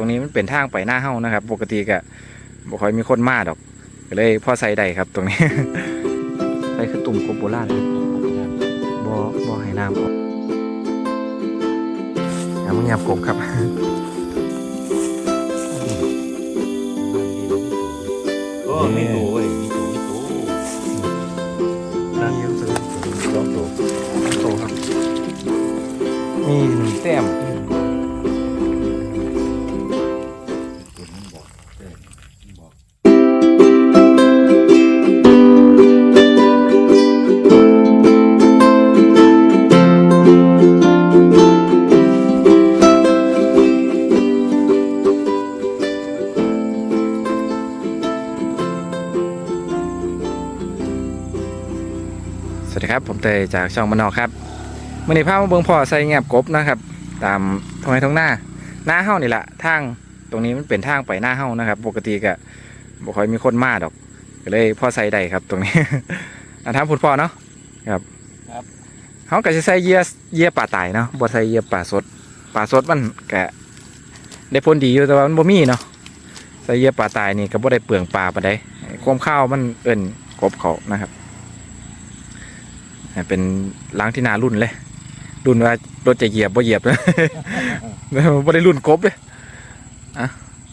รงนี้มันเป็นทางไปหน้าเฮ้านะครับ ปกติก็บ่ค่อยมีคนมาดอกก็เลยพอใส่ได้ครับตรงนี้ใส่คือตุ่มกบโบราณบ่บ่ให้น้ำออกน้ำมันหยาบกบครับโอ้มีตัวเว้ยมีตัวมีตัวนี่รู้สึกสองตัวโตครับมีหนึ่งแต้ม ผมเตยจากช่องมานอกครับมื่อนี้พามาเบิ่งพ่อใส่แงบกบนะครับ ตามทางไมท้องหน้าหน้าเฮ้านี่แหละทางตรงนี้มันเป็นทางไปหน้าเฮ้านะครับ ปกติก็บ่ค่อยมีคนมาดอกก็เลยพ่อใส่ได้ครับ ตรงนี้อันทำพูดพ่อเนาะครับเขาก็จะใส่เหยื่อเหยื่อป่าตายเนาะบ่ใส่เหยื่อป่าสดป่าสดมันก็ได้ผลดีอยู่แต่ว่ามันบ่มีเนาะใส่เหยื่อป่าตายนี่ก็บ่ได้เปลืองปลาปานใดความข้าวมันเอิ้นกบเขานะครับ เป็นล้างที่นารุ่นเลย รุ่นว่ารถจะเหยียบบ่เหยียบนะบ่ได้รุ่นกบเลยอะ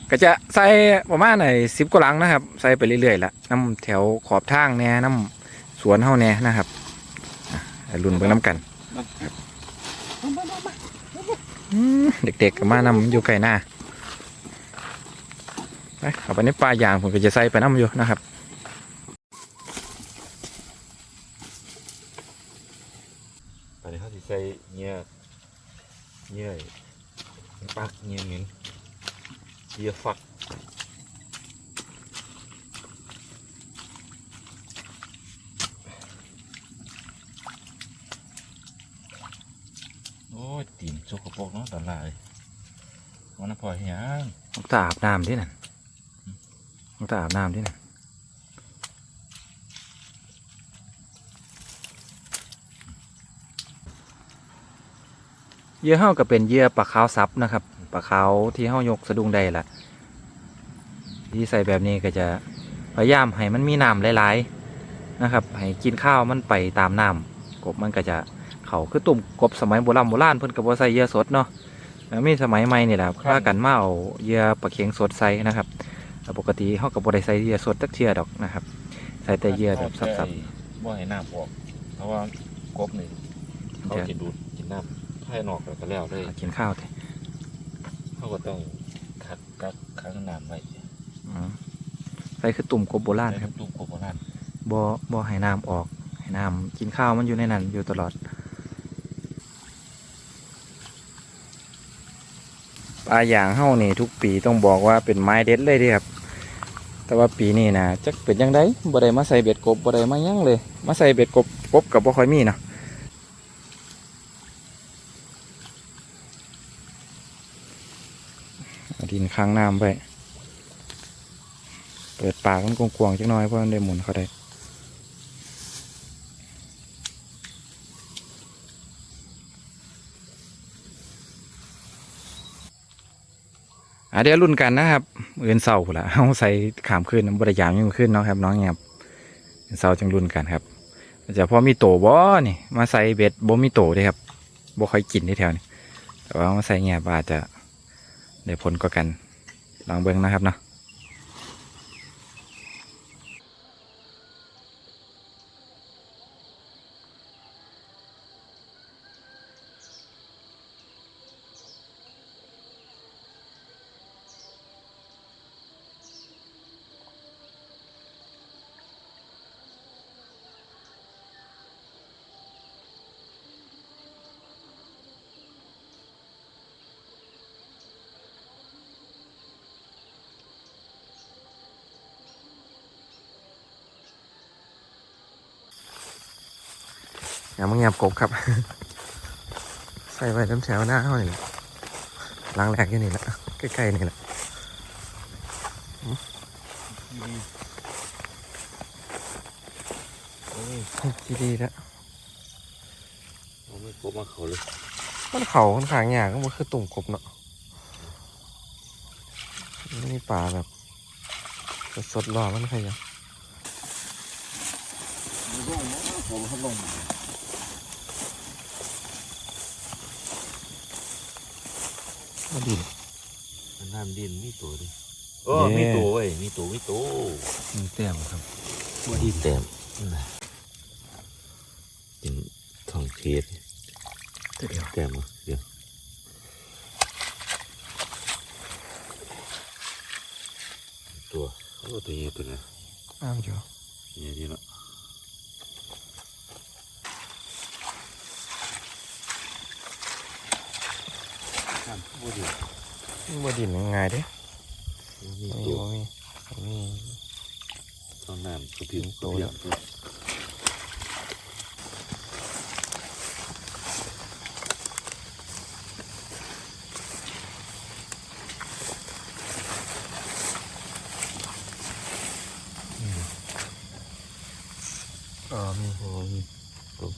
ก็จะใส่ประมาณไหนสิบกว่าลังนะครับ ใส่ไปเรื่อยๆละน้ำแถวขอบทางแน่น้ำสวนเฮาแน่นะครับรุ่นเบิ่งน้ำกันเด็กๆก็มานำอยู่ไกลหน้าไปเอาไปในป่ายางผมก็จะใส่ไปน้ำอยู่นะครับ อันนี้เขาสิใส่เงี้ยเงี้ยปักเงี้ยเหม็นเงี้ยฟักโอ้ยตีนโชกกระโปรกเนาะตอนลายวันนั้นพอเหี้ยงน้องตาอาบน้ำที่นั่นน้องตาอาบน้ำที่นั่น เหยื่อเฮาก็เป็นเหยื่อปลาขาวซับนะครับปลาขาวที่เฮายกสะดุ้งได้ละที่ใส่แบบนี้ก็จะพยายามให้มันมีน้ำหลายๆนะครับ ให้กินข้าวมันไปตามน้ำกบมันก็จะเขาคือตุ่มกบสมัยโบราณโบราณเพิ่นก็บ่ใส่เหยื่อสดเนาะแล้วมีสมัยใหม่นี่แหละพากันมาเอาเหยื่อปลาเค็งสดใส่นะครับแต่ปกติเขากับบริใส่เหยื่อสดตักเทียดอกนะครับ ใส่แต่เหยื่อแบบสับๆบ่ให้น้ำออกเพราะว่ากบนี่เขาจะดูดกินน้ำ ภายนอกแล้วก็แล้วเลยๆกินข้าวเถอะเขาก็ต้องคัดกักค้างน้ำไว้อืมใส่คือตุ่มกบโบราณใส่ครับ ตุ้มกบโบราณบ่บ่ให้น้ำออกให้น้ำกินข้าวมันอยู่ในนั้นอยู่ตลอดปลาอย่างเฮานี่ทุกปีต้องบอกว่าเป็นไม้เด็ดเลยเดีครับ แต่ว่าปีนี้นะจักเป็นยังไงบ่ได้มาใส่เบ็ดกบบ่ได้มาหยังเลย มาใส่เบ็ดกบกบกับบ่ค่อยมีเนาะ เอาดิน ค้างน้ำไปเปิดปากมันกวงๆจักน้อยเพราะมันได้หมุนเขาได้เดี๋ยวรุ่นกันนะครับเอื่นเสาละเอาใส่ขามขึ้นน้ำบริยามยังขึ้นเนาะครับน้องแงบเอื่นเสาจังรุ่นกันครับจะพอมีโตบ่นี่มาใส่เบ็ดบ่มีโตเด้ครับบ่ค่อยกินที่แถวนี้แต่ว่ามาใส่แงบอาจจะ ได้ผลก็กัน ลองเบิ้งนะครับเนาะ อย่ามึงยับกบครับ ใส่ไว้น้ำแถวหน้าเขานี่แหละล้างแรกอยู่นี่แหละใกล้ๆนี่แหละที่ดีแล้วเขาไม่กบมาเขาเลยมันเขาค่อนข้างยากก็มันคือตุ่มกบเนาะนี่ป่าแบบสดๆรอมันใครยังลงผมเขาลง มาดินมันน้ำดินมีตัวดิโอ้มีตัวเว้ยมีตัวมีตัวมีแต้มครับว่าดีแต้มกินทองเทียดเดี๋ยวแต้มอะเดี๋ยวตัวโอ้ตัวใหญ่ตัวนี้อ้ามอยู่ใหญ่ดีเนาะน้ำบ่ดี มาดินยังไงเด้มีมีตัวมีมีตอนน้ำกระพิมตัวเดียว เออมี โอ้ยตัว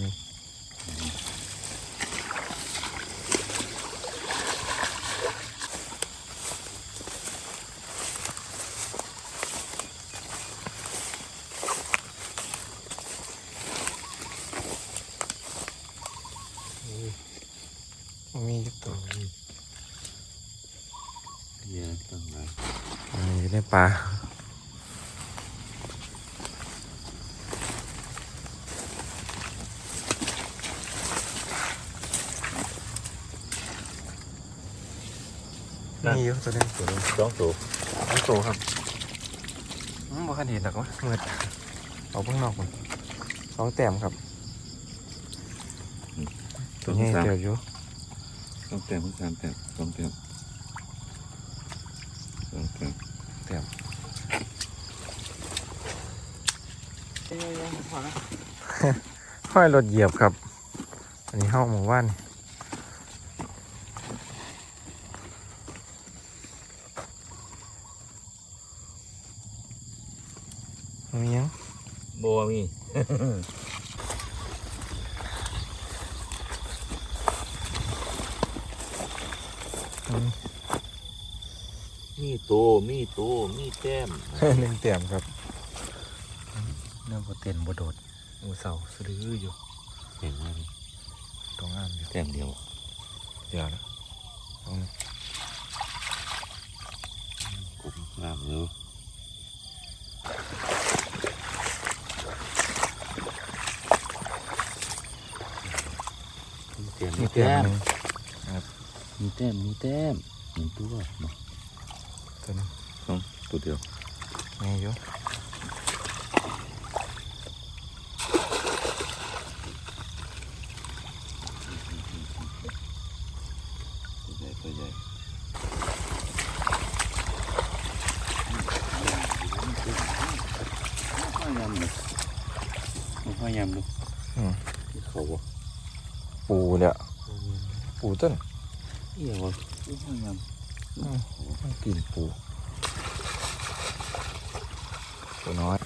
มีมีตัว เยอะตั้งหลาย มีอยู่ในป่ามีอยู่ตัวนึงตัวนึงสองตัวสองตัวครับอืมบ่คันเห็นหรอกวะมืดเอาเพิ่งนอกมันสองแต้มครับตัวนี้สามเดี๋ยวอยู่สองแต้มสามแต้มสองแต้มสองแต้ม ห้อยรถเหยียบครับ อันนี้ห้องหมู่บ้านมีหยังบัวมีอืมมีตัวมีตัวมีแต้มหนึ่งแต้มครับเนื้อบเต้นบโดด หมูเสาสะดืออยู่เห็นไหมตรงงามอยู่แต้มเดียวเดี๋ยวนะตรงนี้กบงามเลยมีแต้มมีมีแต้แต้มมหนึ่งมีแต้มมีแต้มหนึ่งตัวมาตัวนึงสองตัวเดียวมีอยู่ ตัวใหญ่ตัวใหญ่พยายามดูพยายามดู อืม เขาบอก ปู เนี่ยปูต้นเอี่ยวะพยายามมันกินปูตัวน้อย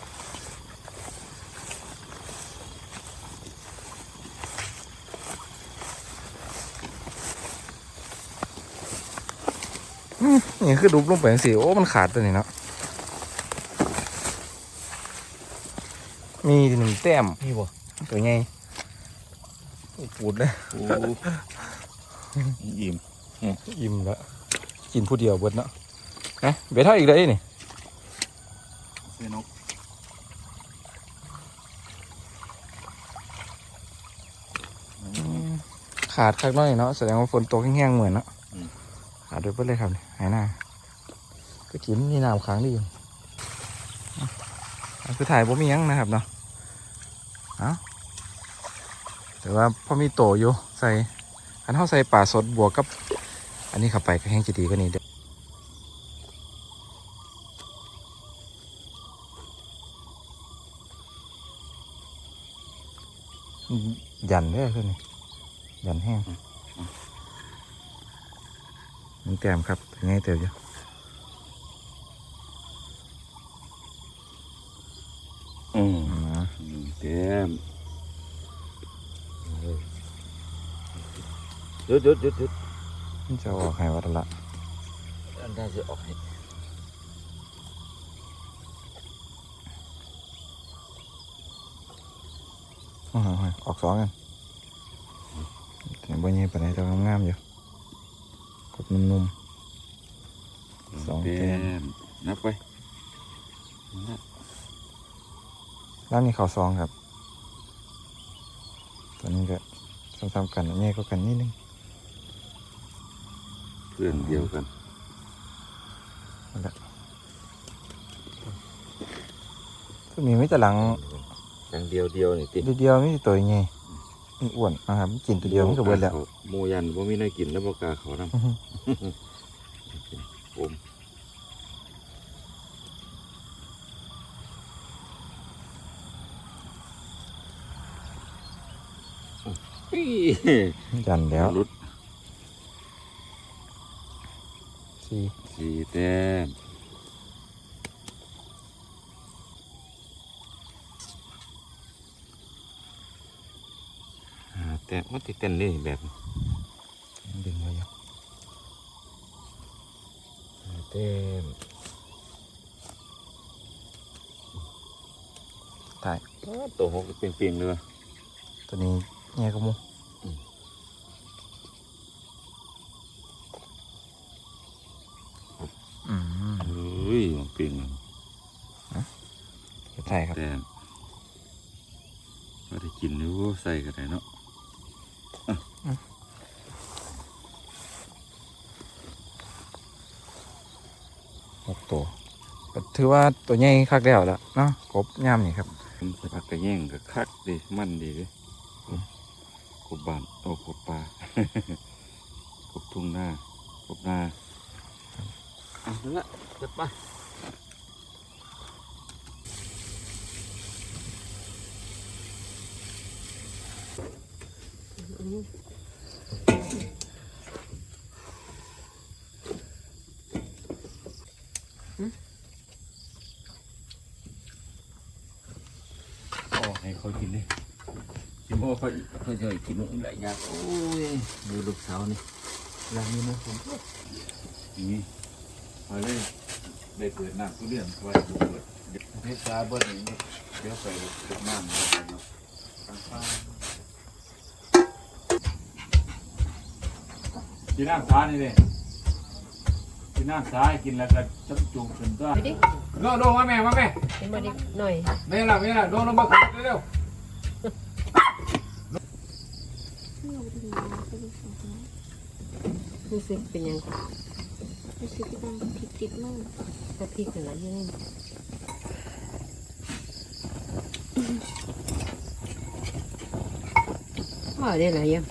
อืมนี่คือดุบลงไปสิโอ้มันขาดตัวนี้เนาะมีหนึ่งแต้มนี่บ่ตัวใหญ่โอ้ ปูดเลยโอ้ยิ้มอิ่มแล้วกินผู้เดียวเบิดเนาะนะเบ็ดเท่าอีกเลยนี่เส้นกขาดคักน้อยเนาะแสดงว่าฝนตกแห้งๆเหมือนเนาะขาดโดยเบิดเลยครับนี่หายหน้าก็กินนี่น้ำค้างดีอยู่อะคือถ่ายบ่มีหยังนะครับเนาะเอา แต่ว่าพอมีโตอยู่ใส่อันเท่าใส่ป่าสดบวกกับ อันนี้เข้าไปก็แห้งจะดีกว่านี้เด็อยันได้วยคือนยันแห้งมันแต้มครับง่ายเติบอยู่อืมเต็ม หยุดหยุดหยุดหยุดมันจะออกให้วัดละอันน่าจะออกให้อ๋อออกสองกันแต่บ่ใหญ่ปานใดแต่ว่างามๆอยู่กบนุ่มสองแต้มนับไปๆแล้วนี่เขาซองครับ ตัวนี้ก็ซ้ำๆกันอันนี้ก็กันนิดนึง เพื่อนเดียวกันนั่นแหละตัวนี้ไม่แต่หลังอย่างเดียวเดียวนี่ติเดียวๆไม่ใช่ตัวใหญ่มันอ้วนนะครับมันกินตัวเดียวมันก็เบิดแล้วหมูยันว่ามีน่ากินแล้วบอกล้าเขานำอื้อหือผมอี้ยันแล้วหลุด สี่สี่แต้มห้าแต้มมันติดเต้นนี่แบบนี้ดึงไว้อยู่ห้าแต้มตายอ้าวตัวหกเปลี่ยนๆเลยวะตัวนี้แง่ก็มูอืม อืมเฮ้ยมันเปลี่ยนเลยใช่ครับแต้มก็ได้กินอยู่ใส่กันได้เนาะหกตัวก็ถือว่าตัวใหญ่คักแล้วแล้วเนาะกบย่ามนี่ครับมันสพักกระแย่งกับคักดีมันดีเลยอืมกบบานโอ้กบปลากบทุ่งหน้ากบนา อะนั่นละจัดไปโอ้ให้เขากินดิกินโอ้เขาเขาจะกินหลายอย่างโอ้ยดูลูกสาวนี่ร้านนี้นะผมนี่ พอเลยได้เปิดน้ำทุเรียนไว้ดูเปิดเทศาเบิ้ลนี่เดี๋ยวไปเปิดน้ำแล้วเนาะกินน้ำสานี่เลยกินน้ำสากินแล้วก็จับจุงขึ้นตัวไปดิโดดลงมาแม่มาแม่เห็นบ่ดิหน่อยแม่ละแม่ละโดดลงมาขึ้นเร็วรู้สึกเป็นหยัง รู้สึกว่ามันผิดติดมากกระพริกเหลือเยอะพอได้หลายยัง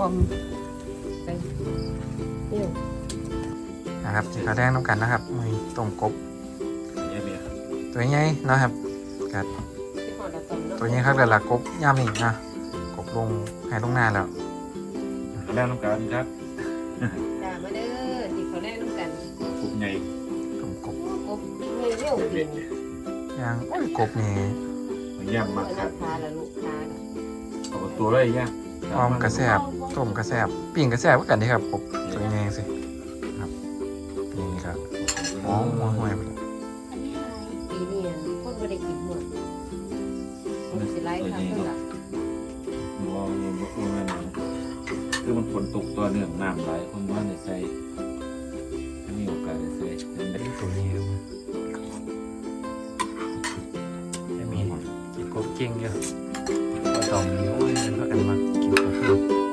กินอมไปเดี๋ยวนะครับสีขาวแดงน้ำกันนะครับมือต้มกบ เนี่ยเนี่ยตัวใหญ่นะครับกัดที่พอเราตอนเนาะตัวใหญ่ครับแต่ละกบย่ามนี่นะกบลงให้ลงหน้าแล้วแล้วน้ำกันครับด่ามาเด้อที่เขาแรกน้ำกันทุกไงต้มกบกบเร็วๆกินย่างโอ้ยกบนี่มันย่ำมากคน้รับคาละลูกค้าเอาตัวอะไรย่าง ออมกระแซบต้มกระแซบปิ้งกระแซบก็กันนี่ครับกบตัวใหญ่สิครับนี่ครับหอมหัวห่วยหมดเลยอันนี้หายปีนี้คนไม่ได้กินหมดมันสิไล่ครับเพื่อนละมองมันมันคือมันฝนตกตัวเนื่องน้ำไหลคนว่าในใส่ถ้ามีโอกาสได้ใส่เป็นได้ตัวนี้ครับไม่มีกินกบเก่งเยอะก็ต้องมีโอ้ย Thank you.